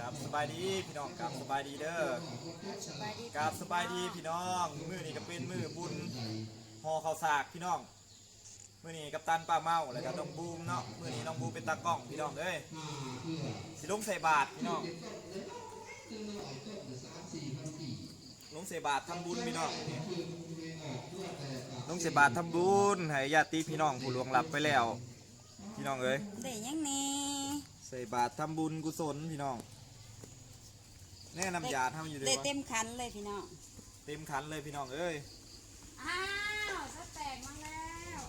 กับสบายดีพี่น้องกับสบายดีเด้อสบายดีกับสบายดีพี่น้องมื้อนี้ก็เป็นมื้อบุญห่อข้าวสากพี่น้องมื้อนี้กับตันป้าเมาแล้วก็น้องบูมเนาะมื้อนี้น้องบูมเป็นตากล้องพี่น้องเอ้ยสิลงใส่บาตรพี่น้องลงใส่บาตรทำบุญพี่น้องมื้อนี้ลงใส่บาตรทำบุญให้ญาติพี่น้องผู้ล่วงลับไปแล้ว พี่น้องเอ้ยได้ยังแนี่ใส่บาตรทำบุญกุศลพี่น้อง แนะนำยาทำอยู่ด้วได้ยเต็มคันเลยพี่น้อง เต็มคันเลยพี่น้องเอ้ยอ้าวสแตกมาแล้ว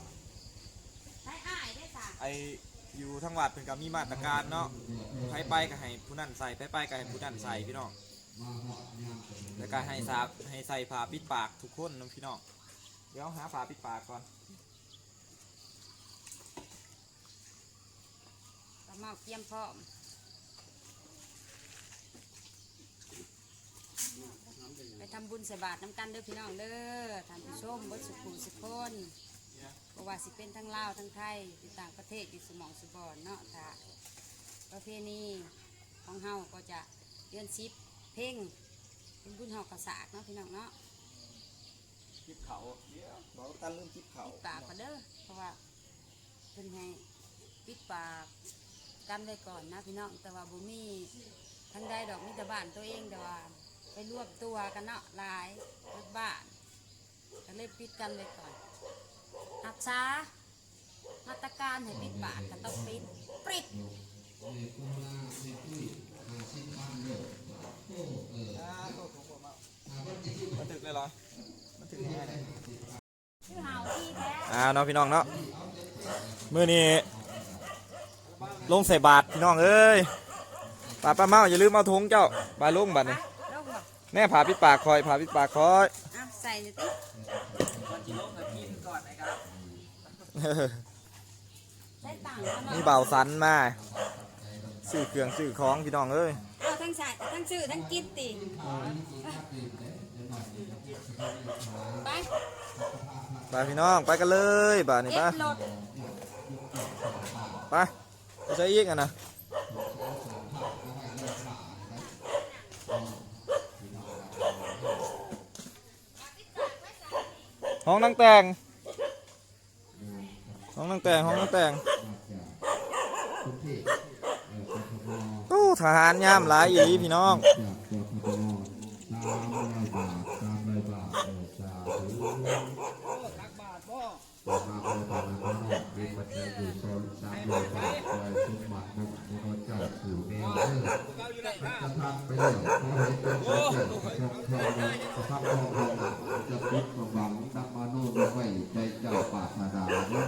ได้อ้ายได้จ้ะไออยู่ทั้งวัดเป็นกับมีมาตรการเนาะไปไปก็ให้ผู้นั่นใส่ไปไปก็ให้ผู้นั่นใส่พี่น้องแล้วก็ให้สาให้ใส่ผ้าปิดปากทุกคนนะพี่น้องเดี๋ยวหาผ้าปิดปากก่อนกระเมาเตรียมพร้อม ไปทำบุญใส่บาตรน้ำกันเด้อพี่น้องเด้อท่านผู้ชมบดสุขุสุขคนเพราะว่าสิเป็นทั้งลาวทั้งไทยอยู่ต่างประเทศอยู่สมองสุบอนเนาะถ้าประเพณีของเฮาก็จะเดือนสิบเพ่งเป็นบุญเฮากระสากเนาะพี่น้องเนาะจิบเขาเดี๋ยวบอกตันเริ่มจิบเขาปากก่อนเด้อเพราะว่าเพิ่นให้ปิดปากกันไว้ก่อนนะพี่น้องแต่ว่าบุมีทั้งใดดอกมีแต่บ้านตัวเองแต่ว่า ไปรวบตัวกันเนาะหลายรถบ้านก็เลยปิดกันไว้ก่อนหักษามาตรการให้ปิดปากก็ต้องปิดปิดมันถึกเลยเหรอมันถึกแน่เลยชื่อเฮาที่แท้อ่าเนาะพี่น้องเนาะมื้อนี้ลงใส่บาตรพี่น้องเอ้ยป้าป้าเมาอย่าลืมเอาถุงเจ้าบาลงบัดนี้ลงบ่ แม่ผ่าปิดปากคอยผ่าปิดปากคอยอะใส่เลยติใส่ต่างกันเนาะนี่เบาสันมาซื้อเครื่องซื้อของพี่น้องเอ้ยเอาทั้งใส่ทั้งชื่อทั้งกินติไปไปพี่น้องไปกันเลยบาดนี้เอไปฟรถไปไปใช้อีกอะนะ ห้องนั่งแต่งห้องนั่งแต่งห้องนั่งแต่งตู้ทหารย่ามหลายอีพี่น้อง จากตัวพบสามร้อยบาทสามร้อยบาทเออสาธุตักบาทบ่ตักบาทบ่ตักบาทบ่มีปัจจัยอยู่โซนสามร้อยบา ทคอยสมบัติมุกมโนเจ้าสู่แนวเออจะทำไปแล้วขอให้เป็นเจ้าชกทองประทับทองทองจะพิษความหวังนักมโนด้วยไว้ใจเจ้าปรารถนาเนาะ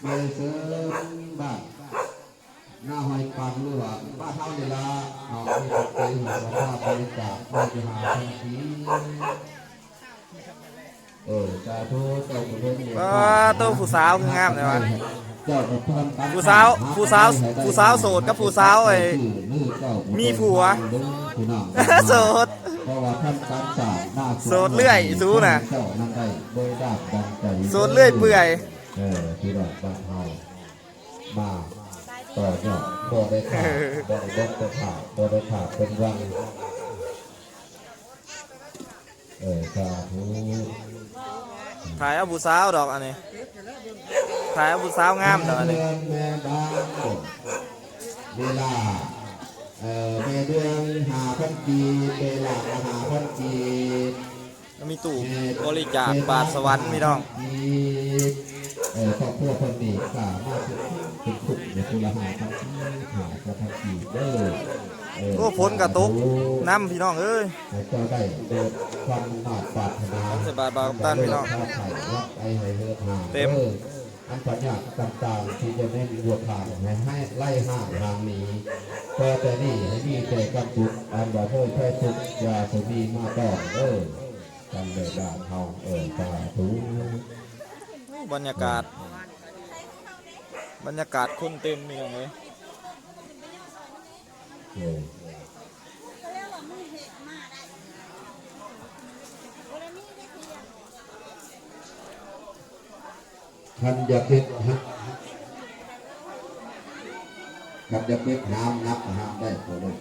ไปเสริมบ้านหน้าหอยปังหรือว่าบ้านเท่าเวลาเอาที่ตกใจหัวว่าบริจาคบริหารทันทีเออสาธุเจ้าบุญเรื่องว้าตัวผู้สาวคืองามเลยวะ เจ้าบุญเพิ่มกันผู้สาวผู้สาวผู้สาวโสดกับผู้สาวไอ้มีผัวโสดเพราะว่าท่านการศาสตร์หน้าโสดเรื่อยสู้น่ะเจ้านั่นได้โดยดาบดังใจโสดเลื่อยเปื่อยเออที่ดอกบ้านเฮามาต่อยอดบ่ได้ขาดบ่ได้บ่ได้ขาดบ่ได้ขาดเป็นวังเออสาธุ ถ่ายเอาผู้สาวดอกอันนี้ถ่ายเอาผู้สาวงามดอกอันนี้เดือนแม่บ้านเวลาเอ่อแม่เดือนหาพันกีเวลาหาพันกีก็มีตู้บริจาคบาทสวรรค์พี่น้อง เออครอบครัวคนนี้สามารถเป็นขุกในตุลาหาพันกีหาพันกีเด้อเออโอ้ฝนกระตกน้ำพี่น้องเอ้ยให้เจ้าได้เดินความมาดปรารถนาใส่บาตรบาปตันพี่น้องข้าไข่รับไอให้เลือดหาเต็มอออันปัญญาต่างๆที่จะได้บวชผ่านให้ให้ไล่ห้างทางนี้ก็แต่นี่ให้มีแต่กำจุกอันบ่เพิ่มแค่ทุกอยาสมีมาต่อเออกันเลยด่านเฮาเออสาธุ บรรยากาศ บรรยากาศคนเต็มพี่น้องเอ้ยเออท่านอย่าคิดฮะท่านอย่าคิดห้ามนับห้ามได้ตัวเลย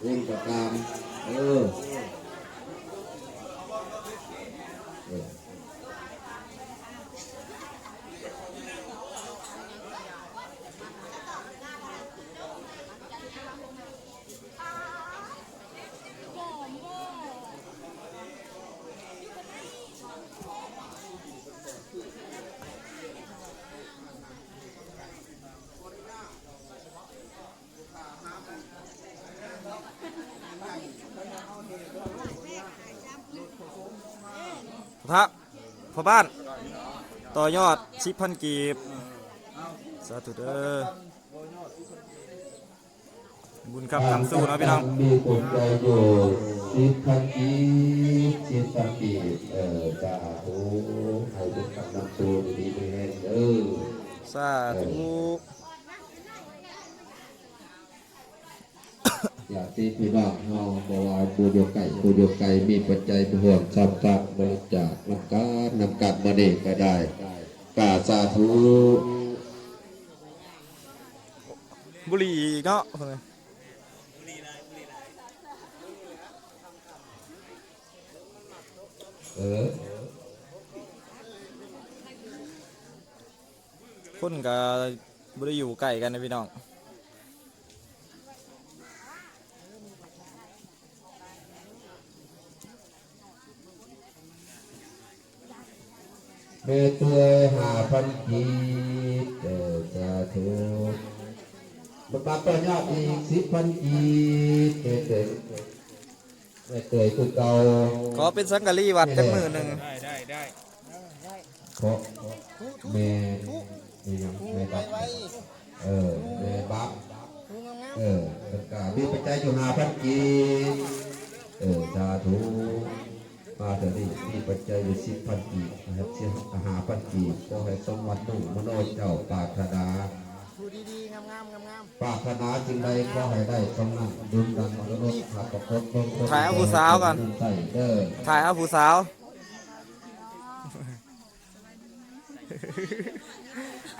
เองก็ตามเออเอ พ่อบ้าน ต่อยอดสิบพันกีบสาธุเด้อบุญคำนำสู้เนาะพี่น้องมีผลใจอยู่สิบพันกีสิบพันกีเออจ้าโอ้ให้เป็นกำลังตัวดีๆไปให้เด้อสาธุ อยากที่พี่น้องเฮาบว่าปูโยไก่ปูโยไก่มีปัจจัยไปห่วงซับซับบริจาคนำการนำกัดมาเด็ก็ได้กราสาธุบุรีกเนาะเออคนกับบุได้อยู่ใกล้กันนะพี่น้อง เมตตัวหาพันกีเออสาธุบัตรต่อยอดอีกสิบพันกีเตยเม่เตยคือเก่าขอเป็นสังกะรีวัดจักมือหนึ่งเพราะแม่นี่ยังแม่บับเออแม่บับเออเป็นกามีปัจจัยอยู่หาพันกีเออสาธุมาเดี๋ยวนี้มีปัจจัยอยู่สิบพันกีนะครับ เสียหาพันกีขอให้สมวังนุ่งมโนเจ้าปารถนาดูดีๆงามๆงามๆปารถนาจึงใดขอให้ได้สมนั้นดุลดังมรดกขับประคตบงถ่ายเอาผู้สาวก่อนใส่เด้อถ่ายเอาผู้สาว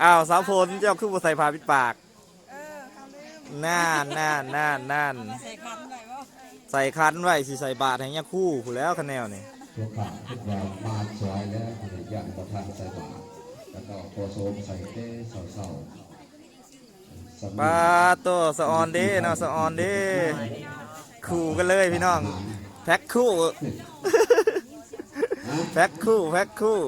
อ้าวสาวพลเจ้าคือบ่ใส่ผ้าปิดปากน่านน่านน่านน่านใส่คันไว้สิใส่บาทให้ยาคู่ผู้แล้วคะแนนนี่ ตัวขาดทุกอย่างมาสวยแล้วอะไรอย่างประทานใส่บาตรแล้วก็โคโซมใส่เต้เศร้าๆสำปลาโตสะออนเด้เนาะสะออนเด้คู่กันเลยพี่น้อง แพ็คคู่แพ็คคู่แพ็คคู่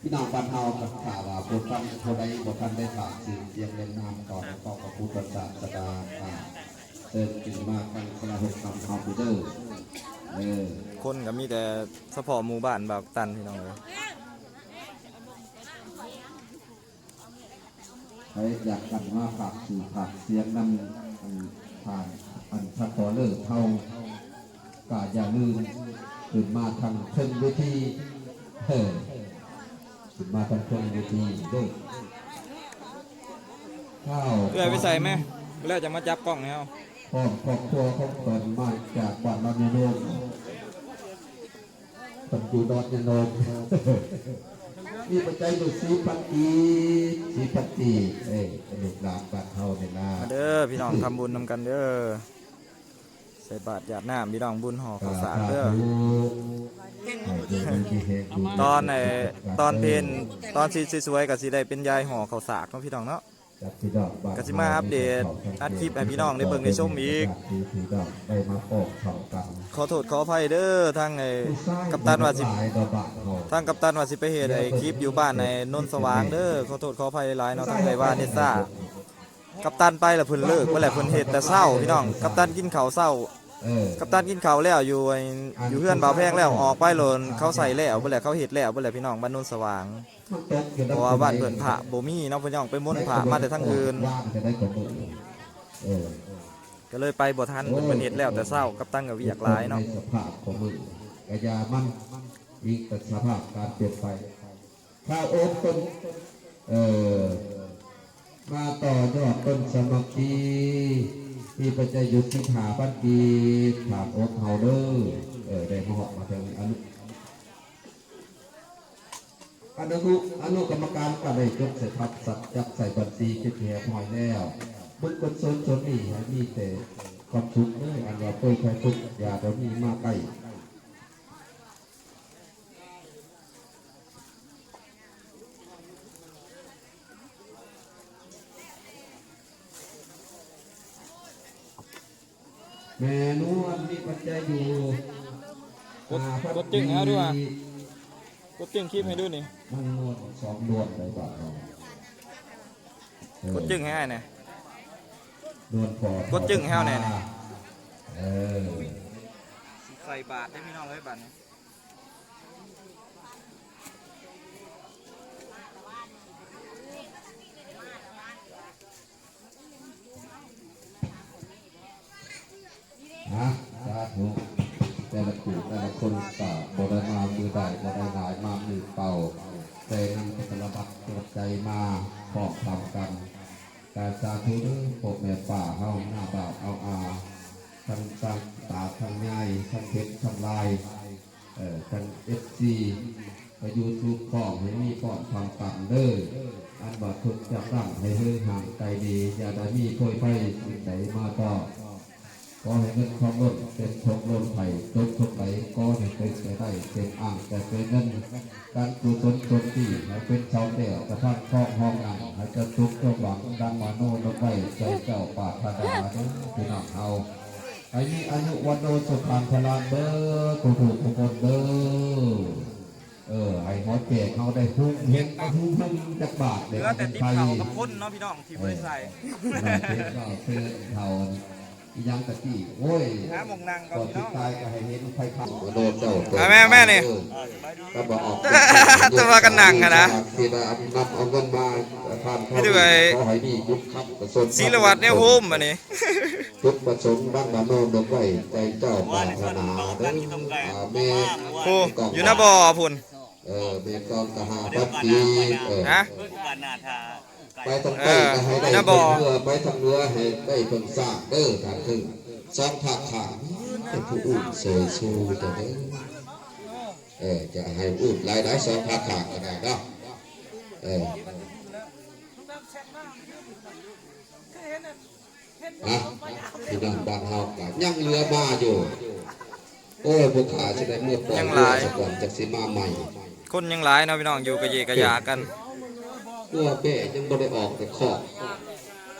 พี่น้องบ้านเฮากับข่าวว่าบุญฟังเท่าใดบุญฟังได้ฝากสิ่งเพียงเล่นน้ำก่อนก็ขอบพุทธศาสดาอ่าเติมกินมากกันกระหกคำคอมพิวเตอร์เออ คนก็มีแต่สปอร์ตหมู่บ้านแบบตันพี่น้องเลยใครอยากกันว่าฝากสื่อฝากเสียงนำอันผ่านอันพัดต่อเลิกเท่ากาอย่าลืมขึ้นมาทางเชิงเวทีเฮ้ขึ้นมาทางเชิงเวทีเด้อข้าวเอื้อยไปใส่ไหมแล้วจะมาจับกล้องให้เอาพ่อครอบครัวของเปิดมาจากบ้านนอนยโนมคนอยู่นอนยโนมมีปัจจัยอยู่สี่พันกีสี่พันกีเอ้ยลูกหลานบ้านเฮาเนี่ยนะมาเด้อพี่น้องทำบุญนำกันเด้อใส่บาตรหยาดน้ำพี่น้องบุญห่อข้าวสารเด้อตอนไหนตอนเพนตอนสีสวยๆกับสีได้เป็นยายห่อข้าวสากเนาะพี่น้องเนาะ ก็สิมาอัปเดตอัดคลิปให้พี่น้องได้เบิ่งได้ชมอีกได้มาปอกเขากันขอโทษขออภัยเด้อทางไอ้กัปตันว่าสิหลายต่อบาทเฮาทางกัปตันว่าสิไปเฮ็ดไอ้คลิปอยู่บ้านในนนท์สว่างเด้อขอโทษขออภัยหลายๆเนาะทางไอ้ว่าเนซ่ากัปตันไปแล้วเพิ่นเลิกบ่แล้วเพิ่นเฮ็ดแต่เช้าพี่น้องกัปตันกินข้าวเช้า เออ กัปตันกินข้าวแล้วอยู่ไอ้อยู่เฮือนบ่าวแพงแล้วออกไปโลนเขาใส่แล้วบ่แล้วเขาเฮ็ดแล้วบ่แล้วพี่น้องบ้านนนท์สว่างมันตกอยู่เพราะว่าบ้านเพิ่นพระบ่มีเนาะเพิ่นย่องไปมนต์พระมาแต่ทางอื่นว่างจะได้กับมือเออก็เลยไปบ่ทันเพิ่นเพิ่นเฮ็ดแล้วแต่เช้ากัปตันก็เวียกหลายเนาะในสภาพของมือกระยามันอีกแต่สภาพการเปลี่ยนไปข้าวโอ๊ตต้นเอ่อมาต่อยอดต้นสมัคคี ที่ปัจจัยยุทธิขาปันกีถาโอ๊ตเฮาเดอร์เออได้มาหอกมาเถึงอนุอนุอนุกรรมการก็ได้จดใส่พับสัตว์จับใส่บัญชีคิดแหพอยแล้วบุญกุศลชนนี่มีแต่ความทุกข์เด้ออันว่าเป้ยความทุกข์อย่าเด้มีมาใกล้ แม่นวลมีปัจจัยอยู่กดกดจึงให้ดูอะกดจึงคลิปให้ดูนี่มันนวลสองนวลไปบ้างเนาะเออกดจึงให้อ้ายหน่อยนวลพอกดจึงให้เอาแน่นี่เออใส่บาทได้พี่น้องเลยบาทนี้ฮะสาธุแต่ละขู่แต่ละคนก็บได้ มามือใดบได้หลายมามือเป่าแต่นำเป็นระบัดตรวใจมาพอกทำกัน การสาธุเด้อพวกแม่ป่าเฮาหน้าบาปเอาอาทั้งตั้งตาทั้งง่ายทั้งเพชรทั้งลายเอ่อทั้งเอฟซีไปยูทูบของให้มีปอดความต่ำเด้ออันบาดทุกข์จะตั้งให้เฮือห่างไกลดีอย่าได้มีโพยไฟสิ่งใดมาก็ ก็ให้เงินทองล้นเป็นทกล้นไผ่จบทุกไหลก็ให้เป็นไปได้เป็นอ่างแต่เป็นเงินการกุศลชนที่ให้เป็นชาวเดี่ยวกระทั่งครอบห้องงานให้จะทุกข์จงหวังดังมาโนนไว้ใจเจ้าปาถนาเด้อพี่น้องเฮาให้มีอายุวันโนสุขังพลังเด้อถูกถูกทุกคนเด้อเออให้หมอเจกเขาได้หุ้มเห็นเอาหุ้มหุ้มจักบาทเหเด็ลือแต่ติ๊บเขากับพ่นเนาะพี่น้องที่บ่ได้ใส่เราเทศก็เพื่อเท่า อีหยังตะกี้โอ้ยหาหมองนั่งก่อก่อนนพี่ที่น้องตายก็ให้เห็นไฟขาวโดนเจ้าตัวอะแม่แม่นี่ก็บอกออกตัวว่ากันหนังอะนะที่ได้นับเอาเงินมาทานให้ดูไอ้ขอให้มียุคครับประสบ ศิลวัตรเนี่ยโฮมอันนี้จุดประสงค์บ้านบ้านโนนดงไว้ใจเจ้าปรารถนาเด้ออาแม่โอ้อยู่หน้าบ่อพุ่น เออแม่กองทหารพัดปีเออฮะ ไปทางใต้ก็ให้ได้เออเพิ่งเรือไปทางเหนือให้ได้เพิ่งสร้างเด้อทางถึงสองภาคขางเป็นผู้อุ่นเสยชูจะเด้อเออจะให้อุ่นรายได้สองภาคขางก็ได้เนาะเอออะพี่น้องบ้านเฮาก็ยังเรือมาอยู่โอ้ยพวกขาจะได้เมื่อปล่อยยังหเรือลายซะก่อนจากสิมาใหม่ คนยังหลายเนาะพี่น้องอยู่กะเยกะยากัน ตัวเป้ยังบ่ได้ออกแต่ขอบ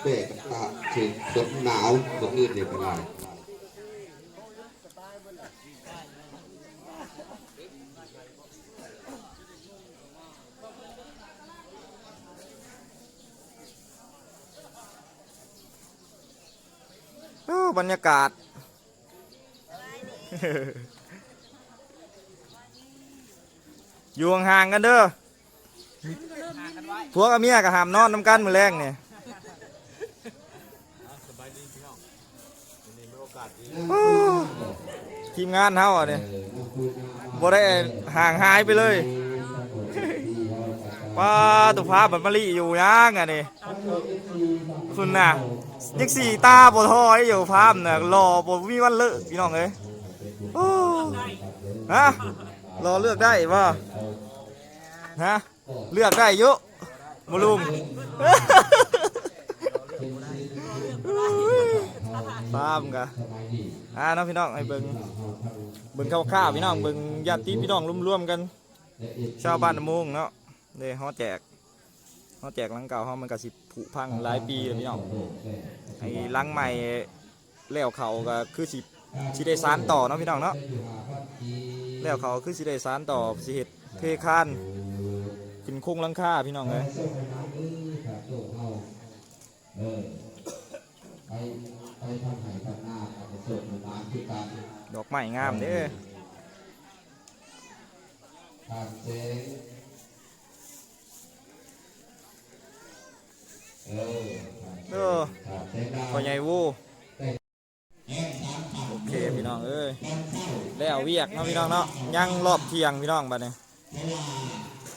เป้กับตาถึงฝนหนาวบ่อื่นนี่เป็นไรโอ้บรรยากาศ อยู่ห่างกันเด้อ พวกกับเมียกับหามนอนน้ำกันมือแรงเนี่ยโอ้ทีมงานเฮาอะเนี่ยบ่ได้ห่างหายไปเลยว้าตุภาพแบบมะลิอยู่ย่างอะนี่คุณน่ะยังสี่ตาบ่ทอยอยู่ภาพน่ะรอบ่มีวันเลิกพี่น้องเอ้ยโอ้ฮะรอเลือกได้ป่ะฮะ เลือกได้เยอะมาลุงตามกะอ่าเนาะพี่น้องให้เบิ่งเบิ่งคร่าวๆพี่น้องเบิ่งญาติพี่น้องร่วมๆกัน ชาวบ้านน้ำมุงเนาะเด้เฮาแจกเฮาแจกหลังเก่าเฮามันก็สิผุพังหลายปีแล้วพี่น้องให้หลังใหม่แล้วเขาก็คือสิสิได้สานต่อเนาะพี่น้องเนาะแล้วเขาคือสิได้สานต่อสิเฮ็ดเทคาน ขึ้นโครงหลังคาพี่น้องเอ้ยเออไปไปทางไหนทางหน้าเอาไปส่งมาบ้านที่การดอกไม้งามเด้อทางเจ๊เออเออทางเจ๊ดาวพ่อใหญ่วูโอเคพี่น้องเอ้ยแล้วเวียกเนาะพี่น้องเนาะยังรอบเที่ยงพี่น้องบัดนี้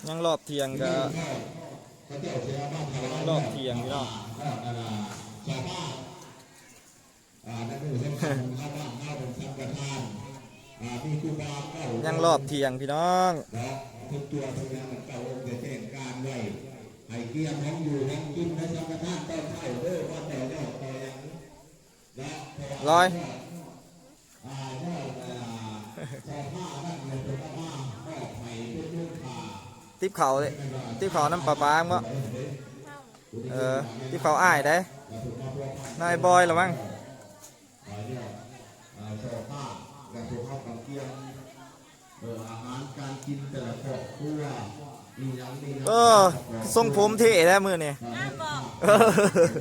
ยังรอบเทียงก็ยังรอบเทียงพี่น้องยังรอบเทียงพี่น้องทุกตัวทุกอย่างเก่าองค์จะเช่นการไว้ให้เกียรทั้งอยู่ทั้งกินและสังฆทานต้นไผ่เด้อว่าแต่แล้วแต่ยัง และลอย tiếp khẩu đấy tiếp khẩu năm bà bà em có ờ tiếp khẩu ai đấy này boy là băng โชว์ภาพการโชว์ภาพการเกี่ยงเอออาหารการกินแต่ละครอบครัวมีอย่างมีอย่าง ờ sông phốm thế đấy mưa này น้าบอก Ờ.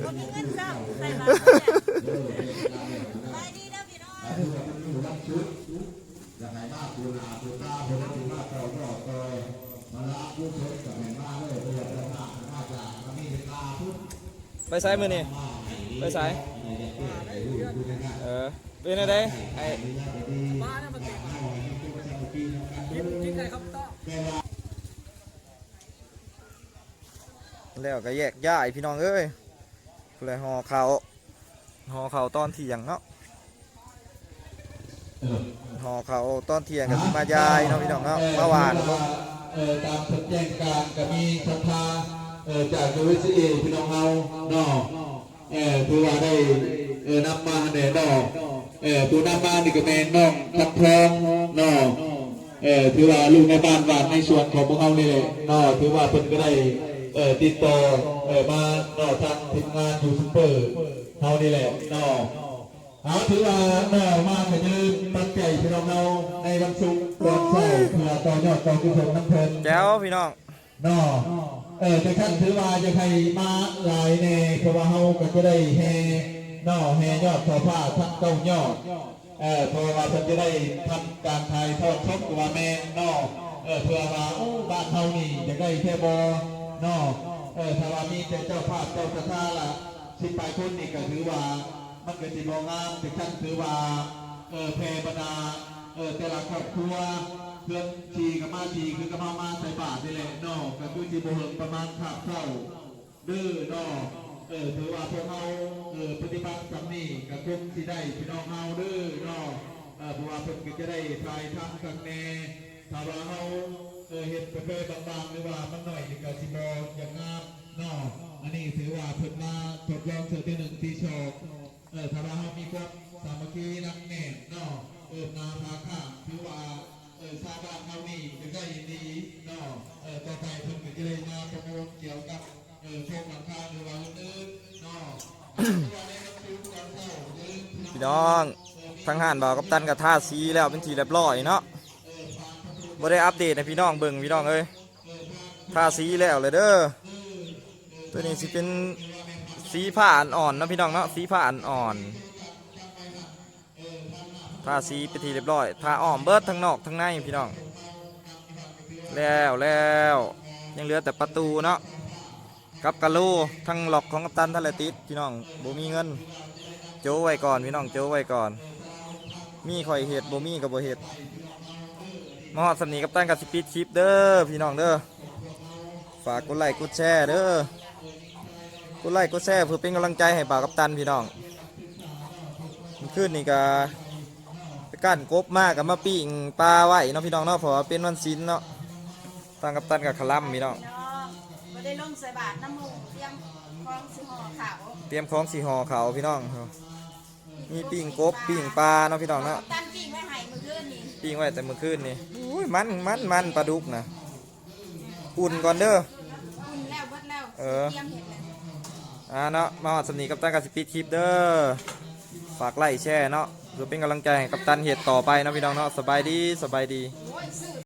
คนมีเงินซ้ำใส่บาตรเนี่ยไปดีนะพี่น้องอยากให้มากคุณอาคุณตาคุณคุณมากต่อต่อต่อ มาละผู้ชมกับแม่มาเลยประโยชน์มากมาจากมีตาพุทธ bay sai mưa này bay sai ờ bên này đây ai แล้วก็แยกย้ายพี่น้องเอ้ยเพื่อห่อเขาวห่อเขาวตอนเที่ยงเนาะห่อเขาวตอนเที่ยงกับสิมายายเนาะพี่น้องเนาะเมื่อวานลงเอ่อ ตามสัญญาการก็มีศรัทธาจากยูวิซีพี่น้องเฮาเนาะเอ่อถือว่าได้เออนำมาเนี่ยเนาะเอ่อผู้นำมานี่ก็แม่นน้องทับทองเนาะเอ่อถือว่าลูกในบ้านวานในส่วนของพวกเฮานี่แหละเนาะถือว่าเพิ่นก็ได้เออติดต่อเอ่อมาเนาะทางทีมงานยูทูบเบอร์เฮานี่แหละเนาะ เอาถือว่าแม่มาขยืนตั้งใจพี่น้องเราในวันศุกร์วันเสาร์เพื่อต่อยอดกองกุศลน้ำเพลินแจ้วพี่น้องนอเออแต่ขั้นถือว่าจะใครมาหลายแน่เพราะว่าเฮาก็จะได้แห่นอแห่ยอดทอผ้าทั้งเก้ายอดเออเพราะว่าเพิ่นจะได้ทำการถ่ายทอดสดกับว่าแม่นอเออเพื่อว่าโอ้บ้านเฮานี่จะได้แค่บ่นอเออถ้าว่ามีแต่เจ้าภาพเจ้าสถาละสิบปลายคนนี่ก็ถือว่า มันก็สิบ่งามแต่ท่านถือว่าเออแพรบรรดาเออแต่ละครอบครัวเพื่อนชีกับมาชีคือกับมามาใส่บาตรนี่แหละนอกก็คือสิบ่เฮิงประมาณขาบเท่าดื้อนอเออถือว่าพวกเฮาเออปฏิบัติสำนี้ก็คงสิได้พี่น้องเฮาดื้อนอเออเพราะว่าเพิ่นก็จะได้ทายทำกันแน่ถ้าว่าเฮาเออเฮ็ดไปๆบางๆหรือว่ามันหน่อยนี่ก็สิบอย่างงามนออันนี้ถือว่าเพิ่นมาทดลองเทื่อที่หนึ่งที่ชอบ เออถ้าว่าเรามีความสามัคคีนักแน่นเนาะเออนาพาข้ามถือว่าเออชาวบ้านเรานี่จะได้ดีเนาะเออต่อไปเพิ่นก็จะได้มาประมูลเกี่ยวกับเออพวกหลังคาหรือว่าอื่นๆเนาะถือว่าในหนังสือการเร้าอย่าลืมพี่น้องทางหานบ่าวกับตันกับท่าซีแล้วเป็นทีเรียบร้อยเนาะบ่ได้อัปเดตให้พี่น้องเบิ่งพี่น้องเอ้ยท่าซีแล้วเลยเด้อตัวนี้สิเป็น สีผ้าอ่อนๆนะพี่น้องเนาะสีผ้าอ่อนๆท่าซีเป็นทีเรียบร้อยท่าอ้อมเบิดทั้งนอกทั้งในพี่น้อง แล้วแล้วยังเหลือแต่ประตูเนาะกับกะโหลทั้งหลอกของกัปตันทะเลติดพี่น้องบ่มีเงิน โจ้ไว้ก่อนพี่น้องโจ้ไว้ก่อน มีข่อยเห็ดบ่มีกับบ่เห็ดมาฮอดสนีกับตั้งกับสปีดคลิปเด้อพี่น้องเด้อฝากกดไลค์กดแชร์เด้อ ดไลค์กดแชร์เพื่อเป็นกำลังใจให้บ่าวกับตันพี่น้องมันขึ้นนี่ก็ไปกั้นกบมากกับมาปิ้งปลาไว้เนาะพี่น้องเนาะเพราะว่าเป็นวันศิลเนาะตั้งกับตันกับขลัมพี่น้องพี่น้องไม่ได้ลงใส่บาตรน้ำมูกเตรียมคลองสิห่อขาวเตรียมของสีห่อเขาวพี่น้องมีปิ้งกบปิ้งปลาเนาะพี่น้องเนาะตั้งปิ้งไว้ให้มือคืนนี่ปิ้งไว้แต่เมื่อคืนนี่อุ้ยมันมันมันปลาดุกนะอุ่นก่อนเด้ออุ่นแล้วเบิดแล้วเออเตรียมเห็ดเลย อ่าเนาะมาหอดสำนีกับตันกับสปีดคลิปเด้อฝากไล่แช่เนาะเพื่อเป็นกำลังใจให้กับตันเหตุต่อไปเนาะพี่น้องเนาะสบายดีสบายดี